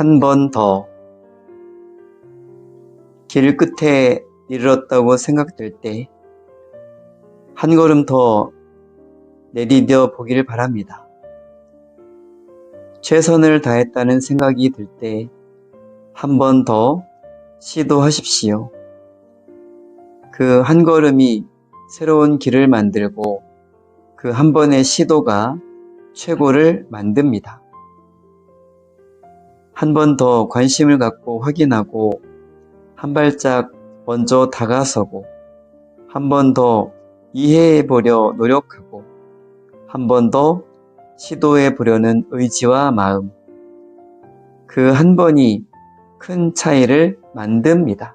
한 번 더. 길 끝에 이르렀다고 생각될 때, 한 걸음 더 내디뎌 보기를 바랍니다. 최선을 다했다는 생각이 들 때, 한 번 더 시도하십시오. 그 한 걸음이 새로운 길을 만들고, 그 한 번의 시도가 최고를 만듭니다. 한 번 더 관심을 갖고 확인하고 한 발짝 먼저 다가서고 한 번 더 이해해 보려 노력하고 한 번 더 시도해 보려는 의지와 마음. 그 한 번이 큰 차이를 만듭니다.